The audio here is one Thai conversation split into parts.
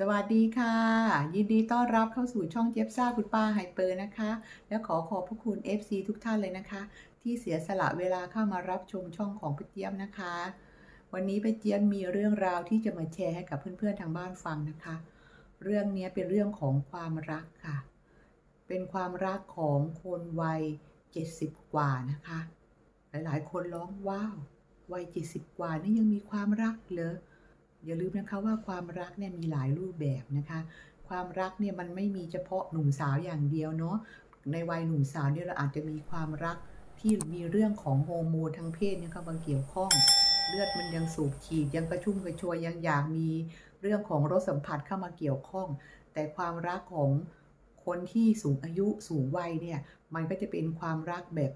สวัสดีค่ะ ยินดีต้อนรับเข้าสู่ช่องเจี๊ยบซ่าคุณป้าไฮเปอร์นะคะ และขอขอบพระคุณ FC ทุกท่านเลยนะคะ ที่เสียสละเวลาเข้ามารับชมช่องของป้าเจี๊ยบนะคะ วันนี้ป้าเจี๊ยบมีเรื่องราวที่จะมาแชร์ให้กับเพื่อนๆทางบ้านฟังนะคะ เรื่องนี้เป็นเรื่องของความรักค่ะ เป็นความรักของคนวัย 70 กว่านะคะ หลายๆ คนร้องว้าววัย 70 กว่านี่ยังมีความรักเหรอ อย่าลืมนะคะว่าความรักเนี่ยมีหลายรูปแบบนะคะ ความรักเนี่ยมันไม่มีเฉพาะหนุ่มสาวอย่างเดียวเนาะในวัยหนุ่มสาวเนี่ยเราอาจจะมีความรักที่มีเรื่องของฮอร์โมนทางเพศเนี่ยเข้ามาเกี่ยวข้อง เลือดมันยังสูบฉีดยังกระชุ่มกระชวยยังอยากมีเรื่องของรสสัมผัสเข้ามาเกี่ยวข้อง แต่ความรักของคนที่สูงอายุสูงวัยเนี่ยมันก็จะเป็นความรักแบบ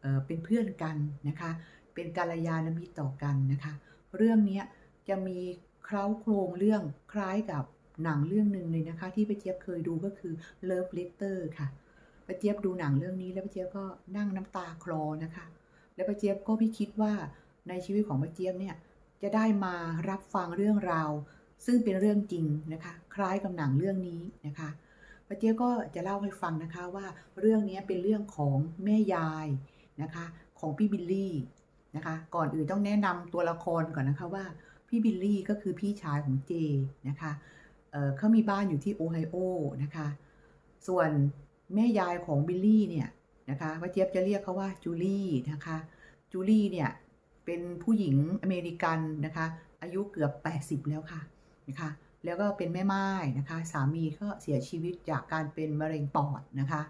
เเป็นเพื่อนกันนะคะ เป็นกัลยาณมิตรต่อกันนะคะ เรื่องนี้ จะมีเคล้าโครงเรื่องคล้ายกับหนังเรื่องหนึ่งเลยนะคะ ที่ป้าเจี๊ยบเคยดูก็คือ Love Letter ค่ะป้าเจี๊ยบดูหนังเรื่องนี้แล้วป้าเจี๊ยบก็นั่งน้ำตาคลอนะคะ แล้วป้าเจี๊ยบก็ไม่คิดว่าในชีวิตของป้าเจี๊ยบเนี่ยจะได้มารับฟังเรื่องราว ซึ่งเป็นเรื่องจริงนะคะ คล้ายกับหนังเรื่องนี้นะคะป้าเจี๊ยบก็จะเล่าให้ฟังนะคะว่าเรื่องนี้เป็นเรื่องของแม่ยายนะคะ ของพี่บิลลี่นะคะ ก่อนอื่นต้องแนะนำตัวละครก่อนนะคะว่า พี่บิลลี่ก็คือพี่ชายของเจนะคะเเขามีบ้านอยู่ที่โอไฮโอนะคะ ส่วนแม่ยายของบิลลี่เนี่ยนะคะป้าเจี๊ยบจะเรียกเขาว่าจูลี่นะคะจูลี่เนี่ยเป็นผู้หญิงอเมริกันนะคะ อายุเกือบ 80 แล้วค่ะนะคะแล้วก็เป็นแม่ไม้นะคะ สามีก็เสียชีวิตจากการเป็นมะเร็งปอดนะคะ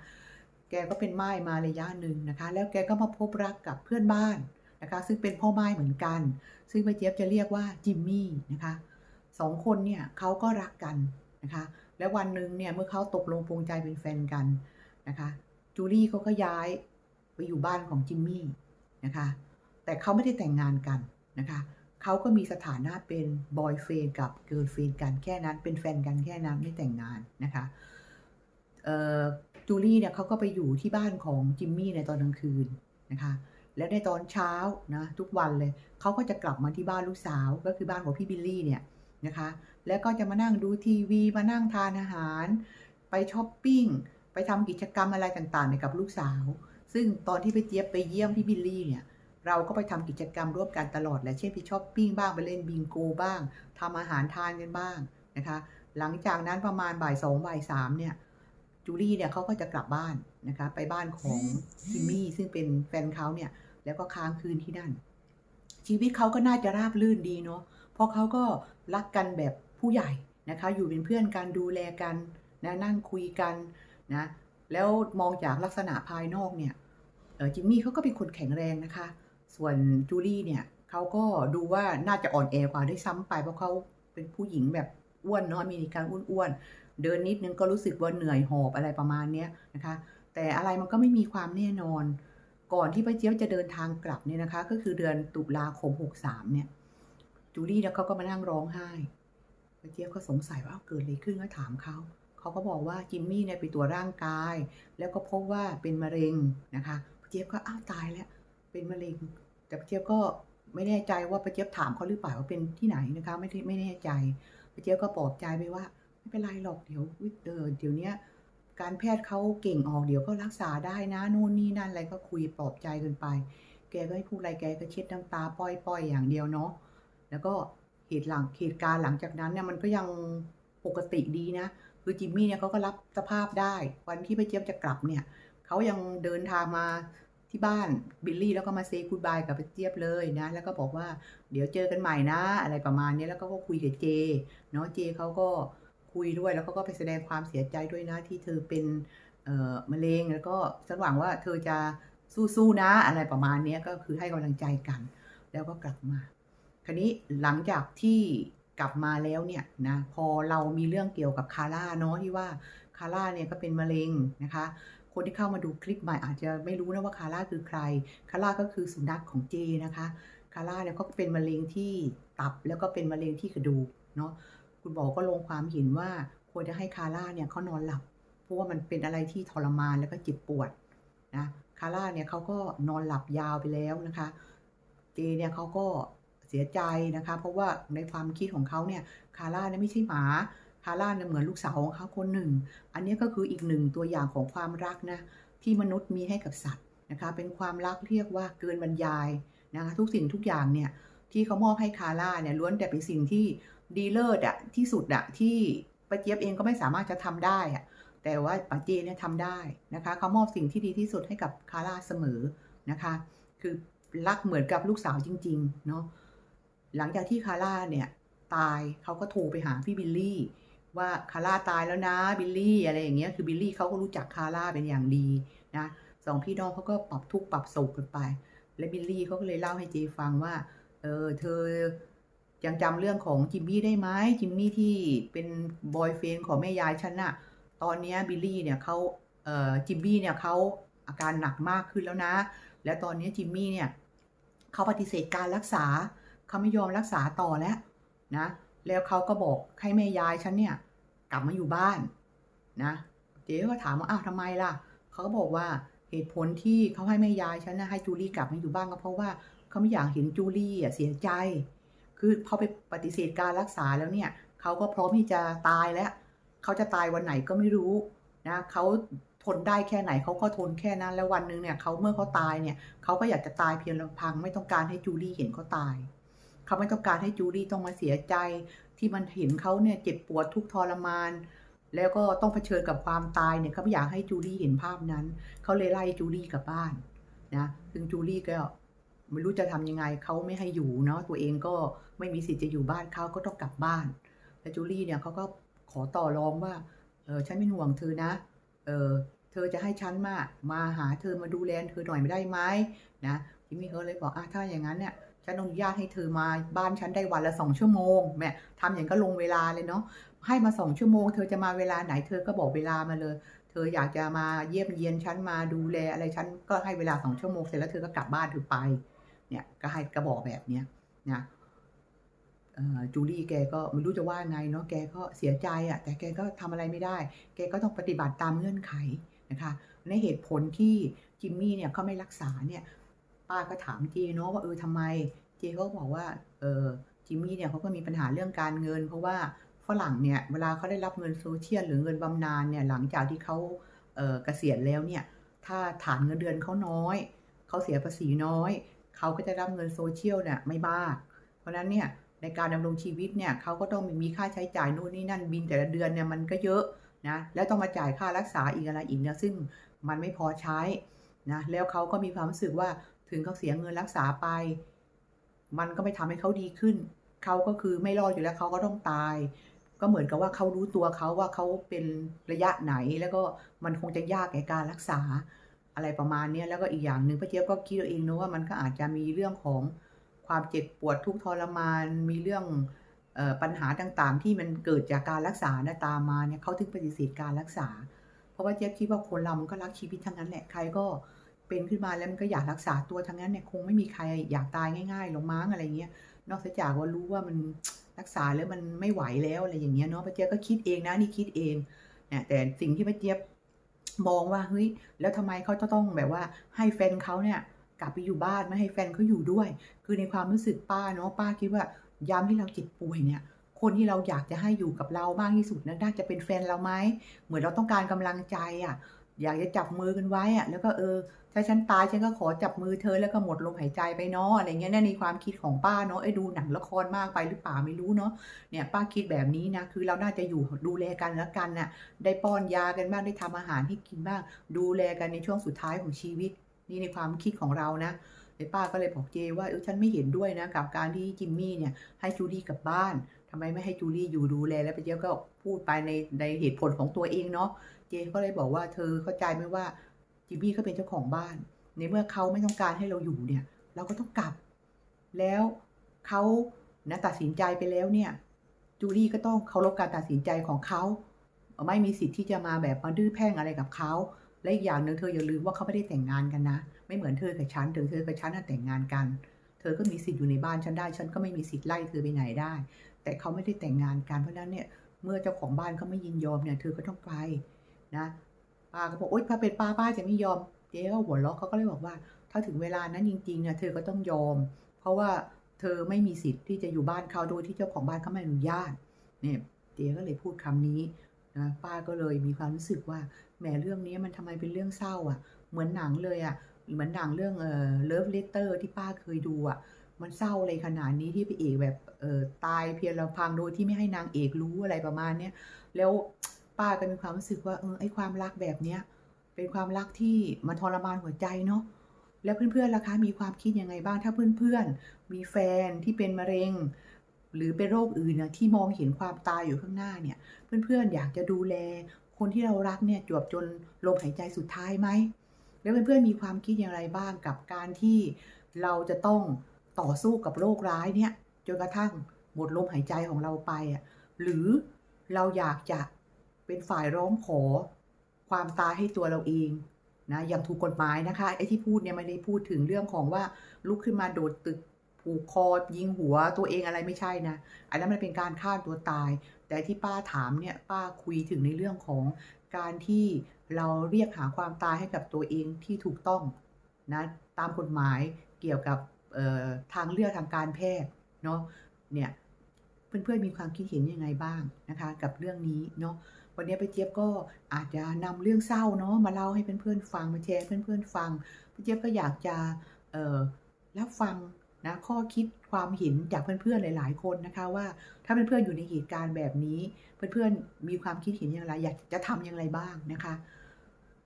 แกก็เป็นไม้มาระยะหนึ่งนะคะ แล้วแกก็มาพบรักกับเพื่อนบ้าน นะคะซึ่งเป็นพ่อไม้เหมือนกัน ซึ่งป้าเจี๊ยบจะเรียกว่าจิมมี่นะคะสองคนเนี่ยเขาก็รักกันนะคะแล้ววันหนึ่งเนี่ยเมื่อเขาตกลงปรงใจเป็นแฟนกันนะคะจูลี่เขาก็ย้ายไปอยู่บ้านของจิมมี่นะคะแต่เขาไม่ได้แต่งงานกันนะคะเขาก็มีสถานะเป็นบอยเฟนกับเกิร์ลเฟนกันแค่นั้นเป็นแฟนกันแค่นั้นไม่แต่งงานนะคะจูลี่เนี่ยเขาก็ไปอยู่ที่บ้านของจิมมี่ในตอนกลางคืนนะคะ แล้วในตอนเช้านะทุกวันเลยเขาก็จะกลับมาที่บ้านลูกสาวก็คือบ้านของพี่บิลลี่เนี่ยนะคะแล้วก็จะมานั่งดูทีวีมานั่งทานอาหาร ไปช้อปปิ้งไปทำกิจกรรมอะไรต่างๆกับลูกสาว ซึ่งตอนที่ไปเจี๊ยบไปเยี่ยมพี่บิลลี่เนี่ยเราก็ไปทำกิจกรรมร่วมกันตลอดแหละเช่นไปช้อปปิ้งบ้างไปเล่นบิงโกบ้างทำอาหารทานกันบ้างนะคะหลังจากนั้นประมาณบ่ายสองบ่ายสามเนี่ยจูลี่เนี่ยเขาก็จะกลับบ้านนะคะไปบ้านของทิมมี่ซึ่งเป็นแฟนเขาเนี่ย แล้วก็ค้างคืนที่นั่น ชีวิตเขาก็น่าจะราบรื่นดีเนาะเพราะเขาก็รักกันแบบผู้ใหญ่นะคะ อยู่เป็นเพื่อนกันดูแลกันนะนั่งคุยกันนะแล้วมองจากลักษณะภายนอกเนี่ยจิมมี่เขาก็เป็นคนแข็งแรงนะคะ ส่วนจูลี่เนี่ยเขาก็ดูว่าน่าจะอ่อนแอกว่าด้วยซ้ำไปเพราะเขาเป็นผู้หญิงแบบอ้วนเนาะอเมริกันอ้วนๆเดินนิดนึงก็รู้สึกว่าเหนื่อยหอบอะไรประมาณเนี้ยนะคะ แต่อะไรมันก็ไม่มีความแน่นอน ก่อนที่ป้าเจี๊ยบจะเดินทางกลับเนี่ยนะคะ ก็คือเดือนตุลาคม 63 เนี่ย จูลี่เนี่ยเขาก็มานั่งร้องไห้ป้าเจี๊ยบก็สงสัยว่าเกิดอะไรขึ้นก็ถามเขาเขาก็บอกว่าจิมมี่เนี่ยไปตรวจร่างกาย แล้วก็พบว่าเป็นมะเร็งนะคะป้าเจี๊ยบก็อ้าวตายแล้ว เป็นมะเร็ง แต่ป้าเจี๊ยบก็ไม่แน่ใจว่าป้าเจี๊ยบถามเขาหรือเปล่าว่าเป็นที่ไหนนะคะ ไม่ไม่แน่ใจป้าเจี๊ยบก็ปลอบใจไปว่า ไม่เป็นไรหรอกเดี๋ยวเออเดี๋ยวเนี้ย การแพทย์เขาเก่งออกเดี๋ยวก็รักษาได้นะนู่นนี่นั่นอะไรก็คุยปลอบใจกันไป แกก็ไม่พูดอะไรแกก็เช็ดน้ำตาป้อยๆอย่างเดียวเนาะแล้วก็เหตุหลังเหตุการณ์หลังจากนั้นเนี่ยมันก็ยังปกติดีนะคือจิมมี่เนี่ยเขาก็รับสภาพได้ วันที่ไปเจี๊ยบจะกลับเนี่ยเขายังเดินทางมาที่บ้านบิลลี่แล้วก็มาเซย์กูดบายกับไปเจี๊ยบเลยนะแล้วก็บอกว่าเดี๋ยวเจอกันใหม่นะ อะไรประมาณนี้แล้วก็คุยกับเจเนาะเจเขาก็ คุยด้วย แล้วก็ไปแสดงความเสียใจด้วยนะที่เธอเป็นเมะเร็งแล้วก็ฉันหวังว่าเธอจะสู้ๆนะอะไรประมาณนี้ก็คือให้กำลังใจกัน แล้วก็กลับมา คราวนี้หลังจากที่กลับมาแล้วเนี่ยนะพอเรามีเรื่องเกี่ยวกับคาร่าเนาะที่ว่าคาร่าเนี่ยก็เป็นมะเร็งนะคะ คนที่เข้ามาดูคลิปใหม่อาจจะไม่รู้นะว่าคาร่าคือใคร คาร่าก็คือสุนัขของเจนะคะ คาร่าเนี่ยก็เป็นมะเร็งที่ตับแล้วก็เป็นมะเร็งที่กระดูกเนาะ คุณหมอก็ลงความเห็นว่าควรจะให้คาร่าเนี่ยเขานอนหลับ เพราะว่ามันเป็นอะไรที่ทรมานแล้วก็เจ็บปวดนะคาร่าเนี่ยเขาก็นอนหลับยาวไปแล้วนะคะเจเนี่ยเขาก็เสียใจนะคะ เพราะว่าในความคิดของเขาเนี่ยคาร่าเนี่ยไม่ใช่หมาคาร่าเนี่ยเหมือนลูกสาวของเขาคนหนึ่ง อันนี้ก็คืออีกหนึ่งตัวอย่างของความรักนะที่มนุษย์มีให้กับสัตว์นะคะเป็นความรักเรียกว่าเกินบรรยายนะคะทุกสิ่งทุกอย่างเนี่ยที่เขามอบให้คาร่าเนี่ยล้วนแต่เป็นสิ่งที่ ดีเลิศอะที่สุดอะที่ป้าเจี๊ยบเองก็ไม่สามารถจะทำได้อะแต่ว่าป้าเจเนี่ยทำได้นะคะเขามอบสิ่งที่ดีที่สุดให้กับคาร่าเสมอนะคะ คือรักเหมือนกับลูกสาวจริงๆเนาะหลังจากที่คาร่าเนี่ยตายเขาก็โทรไปหาพี่บิลลี่ว่าคาร่าตายแล้วนะบิลลี่อะไรอย่างเงี้ยคือบิลลี่เขาก็รู้จักคาร่าเป็นอย่างดีนะสองพี่น้องเขาก็ปรับทุกข์ปรับโศกกันไป และบิลลี่เขาก็เลยเล่าให้เจฟังว่าเออเธอ ยังจำเรื่องของจิมมี่ได้ไหมจิมมี่ที่เป็นบอยเฟนของแม่ยายฉันน่ะ ตอนนี้บิลลี่เนี่ยเขาเอ่อจิมมี่เนี่ยเขาอาการหนักมากขึ้นแล้วนะ และตอนนี้จิมมี่เนี่ยเขาปฏิเสธการรักษาเขาไม่ยอมรักษาต่อแล้วนะ แล้วเขาก็บอกให้แม่ยายฉันเนี่ยกลับมาอยู่บ้านนะ เจ๊ก็ถามว่าอ้าวทำไมล่ะ เขาก็บอกว่าเหตุผลที่เขาให้แม่ยายฉันนะให้จูลี่กลับมาอยู่บ้านก็เพราะว่าเขาไม่อยากเห็นจูลี่เสียใจ คือพอไปปฏิเสธการรักษาแล้วเนี่ยเขาก็พร้อมที่จะตายแล้วเขาจะตายวันไหนก็ไม่รู้นะเขาทนได้แค่ไหนเขาก็ทนแค่นั้น แล้ววันหนึ่งเนี่ยเขาเมื่อเขาตายเนี่ยเขาก็อยากจะตายเพียงลำพัง ไม่ต้องการให้จูลี่เห็นเขาตาย เขาไม่ต้องการให้จูลี่ต้องมาเสียใจ ที่มันเห็นเขาเนี่ยเจ็บปวดทุกทรมาน แล้วก็ต้องเผชิญกับความตายเนี่ยเขาไม่อยากให้จูลี่เห็นภาพนั้น เขาเลยไล่จูลี่กลับบ้านนะซึ่งจูลี่ก็ไม่รู้จะทำยังไงเขาไม่ให้อยู่เนาะตัวเองก็ ไม่มีสิทธิ์จะอยู่บ้านเขาก็ต้องกลับบ้านแต่จูลี่เนี่ยเขาก็ขอต่อรองว่าเออฉันเป็นห่วงเธอนะเออเธอจะให้ฉันมามาหาเธอมาดูแลเธอหน่อยไม่ได้ไหมนะจิมมี่เขาเลยบอกอะถ้าอย่างนั้นเนี่ยฉันอนุญาตให้เธอมาบ้านฉันได้วันละสองชั่วโมงแม่ทำอย่างก็ลงเวลาเลยเนาะให้มาสองชั่วโมง เธอจะมาเวลาไหนเธอก็บอกเวลามาเลย เธออยากจะมาเยี่ยมเยียนฉันมาดูแลอะไรฉันก็ให้เวลาสองชั่วโมงเสร็จแล้วเธอก็กลับบ้านเธอไปเนี่ยก็ให้กระบอกแบบเนี้ยนะ จูลี่แกก็ไม่รู้จะว่าไงเนาะแกก็เสียใจอะ่ะแต่แกก็ทำอะไรไม่ได้ แกก็ต้องปฏิบัติตามเงื่อนไขนะคะในเหตุผลที่จิมมี่เนี่ยเขาไม่รักษาเนี่ยป้าก็ถามเจเนาะว่าเออทำไม เจก็บอกว่าเออจิมมี่เนี่ยเขาก็มีปัญหาเรื่องการเงิน เพราะว่าฝรั่งเนี่ยเวลาเขาได้รับเงินโซเชียลหรือเงินบำนาญเนี่ยหลังจากที่เขาเออเกษียณแล้วเนี่ยถ้าฐานเงินเดือนเขาน้อยเขาเสียภาษีน้อยเขาก็จะรับเงินโซเชียลเนี่ยไม่มาก เพราะนั้นเนี่ย ในการดำรงชีวิตเนี่ยเขาก็ต้องมีค่าใช้จ่ายนู่นนี่นั่นบินแต่ละเดือนเนี่ยมันก็เยอะนะแล้วต้องมาจ่ายค่ารักษาอีกอะไรอีกเนี่ยซึ่งมันไม่พอใช้นะแล้วเขาก็มีความรู้สึกว่าถึงเขาเสียเงินรักษาไป มันก็ไม่ทำให้เขาดีขึ้น เขาก็คือไม่รอดอยู่แล้วเขาก็ต้องตาย ก็เหมือนกับว่าเขารู้ตัวเขาว่าเขาเป็นระยะไหนแล้วก็มันคงจะยากในการรักษาอะไรประมาณนี้แล้วก็อีกอย่างหนึ่งป้าเจี๊ยบก็คิดเอาเองนะว่ามันก็อาจจะมีเรื่องของ ความเจ็บปวดทุกทรมานมีเรื่องปัญหาต่างๆ ที่มันเกิดจากการรักษานะตามมาเนี่ยเขาถึงปฏิเสธการรักษา เพราะว่าเจี๊ยบคิดว่าคนเรามันก็รักชีวิตทั้งนั้นแหละใครก็เป็นขึ้นมาแล้วมันก็อยากรักษาตัวทั้งนั้นเนี่ยคงไม่มีใครอยากตายง่ายๆหรอกมั้งอะไรเงี้ยนอกจากว่ารู้ว่ามันรักษาแล้วมันไม่ไหวแล้วอะไรอย่างเงี้ยเนาะป้าเจี๊ยบก็คิดเองนะนี่คิดเองเนี่ยแต่สิ่งที่ป้าเจี๊ยบมองว่าเฮ้ยแล้วทำไมเขาจะต้องแบบว่าให้แฟนเขาเนี่ย กลับไปอยู่บ้านไม่ให้แฟนเขาอยู่ด้วย คือในความรู้สึกป้าเนาะป้าคิดว่ายามที่เราเจ็บป่วยเนี่ย คนที่เราอยากจะให้อยู่กับเรามากที่สุดนะน่าจะเป็นแฟนเราไหมเหมือนเราต้องการกำลังใจอะ อยากจะจับมือกันไว้อะ แล้วก็เออถ้าฉันตายฉันก็ขอจับมือเธอแล้วก็หมดลมหายใจไปเนาะอะไรเงี้ยนี่ในความคิดของป้าเนาะไอ้ดูหนังละครมากไปหรือเปล่าไม่รู้เนาะเนี่ยป้าคิดแบบนี้นะคือเราน่าจะอยู่ดูแลกันแล้วกันน่ะได้ป้อนยากันบ้างได้ทำอาหารให้กินบ้าง ดูแลกันในช่วงสุดท้ายของชีวิต นี่ในความคิดของเรานะไอ้ป้าก็เลยบอกเจว่าเออฉันไม่เห็นด้วยนะกับการที่จิมมี่เนี่ยให้จูลี่กลับบ้านทำไมไม่ให้จูลี่อยู่ดูแลแล้วไปเจ๊ก็พูดไปในในเหตุผลของตัวเองเนาะเจก็เลยบอกว่าเธอเข้าใจไหมว่าจิมมี่เขาเป็นเจ้าของบ้าน ในเมื่อเขาไม่ต้องการให้เราอยู่เนี่ย เราก็ต้องกลับ แล้วเขานะตัดสินใจไปแล้วเนี่ยจูลี่ก็ต้องเคารพการตัดสินใจของเขา ไม่มีสิทธิ์ที่จะมาแบบมาดื้อแพ่งอะไรกับเขา และอีกอย่างหนึ่งเธออย่าลืมว่าเขาไม่ได้แต่งงานกันนะ ไม่เหมือนเธอกับฉันเธอเธอกับฉันน่ะแต่งงานกัน เธอก็มีสิทธิ์อยู่ในบ้านฉันได้ ฉันก็ไม่มีสิทธิ์ไล่เธอไปไหนได้ แต่เขาไม่ได้แต่งงานกันเพราะนั้นเนี่ยเมื่อเจ้าของบ้านเขาไม่ยินยอมเนี่ยเธอก็ต้องไปนะป้าก็บอกโอ๊ยถ้าเป็นป้าป้าจะไม่ยอมเจ๊ก็หัวเราะเขาก็เลยบอกว่า ถ้าถึงเวลานั้นจริงๆเนี่ยเธอก็ต้องยอม เพราะว่าเธอไม่มีสิทธิ์ที่จะอยู่บ้านเขาโดยที่เจ้าของบ้านเขาไม่อนุญาตเนี่ยเจ๊ก็เลยพูดคำนี้นะป้าก็เลยมีความรู้สึกว่า แหมเรื่องนี้มันทำไมเป็นเรื่องเศร้าอะ เหมือนหนังเลยอะ เหมือนหนังเรื่องเอ่อ Love Letter ที่ป้าเคยดูอะ มันเศร้าเลยขนาดนี้ที่พระเอกแบบเอ่อตายเพียงลำพังโดยที่ไม่ให้นางเอกรู้อะไรประมาณเนี้ยแล้วป้าก็มีความรู้สึกว่าเออไอความรักแบบเนี้ยเป็นความรักที่มันทรมานหัวใจเนาะแล้วเพื่อนๆล่ะคะมีความคิดยังไงบ้างถ้าเพื่อนๆ มีแฟนที่เป็นมะเร็ง หรือเป็นโรคอื่นนะที่มองเห็นความตายอยู่ข้างหน้าเนี่ย เพื่อนๆอยากจะดูแล คนที่เรารักเนี่ยจวบจนลมหายใจสุดท้ายไหม แล้วเพื่อนๆมีความคิดอย่างไรบ้างกับการที่เราจะต้องต่อสู้กับโรคร้ายเนี่ยจนกระทั่งหมดลมหายใจของเราไปอะหรือเราอยากจะเป็นฝ่ายร้องขอความตายให้ตัวเราเองนะอย่างถูกกฎหมายนะคะไอ้ที่พูดเนี่ยไม่ได้พูดถึงเรื่องของว่าลุกขึ้นมาโดดตึก ผูกคอยิงหัวตัวเองอะไรไม่ใช่นะอันนั้นมันเป็นการฆ่าตัวตาย แต่ที่ป้าถามเนี่ยป้าคุยถึงในเรื่องของการที่เราเรียกหาความตายให้กับตัวเองที่ถูกต้องนะตามกฎหมายเกี่ยวกับทางเลือกทางการแพทย์เนาะเนี่ยเพื่อนๆมีความคิดเห็นยังไงบ้างนะคะ กับเรื่องนี้เนาะวันนี้ไปเจี๊ยบก็อาจจะนำเรื่องเศร้าเนาะมาเล่าให้เพื่อนๆฟังมาแชร์เพื่อนๆฟังไปเจี๊ยบก็อยากจะรับฟัง นะข้อคิดความเห็นจากเพื่อนๆหลาย ๆ คนนะคะว่าถ้าเพื่อนๆอยู่ในเหตุการณ์แบบนี้ เพื่อนๆมีความคิดเห็นอย่างไร อยากจะทำอย่างไรบ้างนะคะ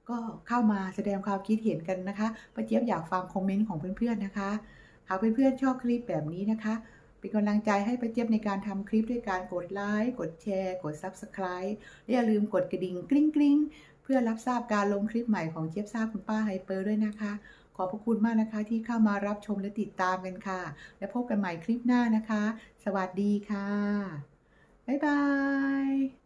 ก็เข้ามาแสดงความคิดเห็นกันนะคะป้าเจี๊ยบอยากฟังคอมเมนต์ของเพื่อนๆนะคะหากเพื่อนๆชอบคลิปแบบนี้นะคะเป็นกำลังใจให้ป้าเจี๊ยบในการทำคลิปด้วยการกดไลค์กดแชร์ กด Subscribe และอย่าลืมกดกระดิ่งกริ๊งกริ๊งเพื่อรับทราบการลงคลิปใหม่ของเจี๊ยบซ่าคุณป้าไฮเปอร์ด้วยนะคะ ขอบพระคุณมากนะคะที่เข้ามารับชมและติดตามกันค่ะ และพบกันใหม่คลิปหน้านะคะ สวัสดีค่ะ บ๊ายบาย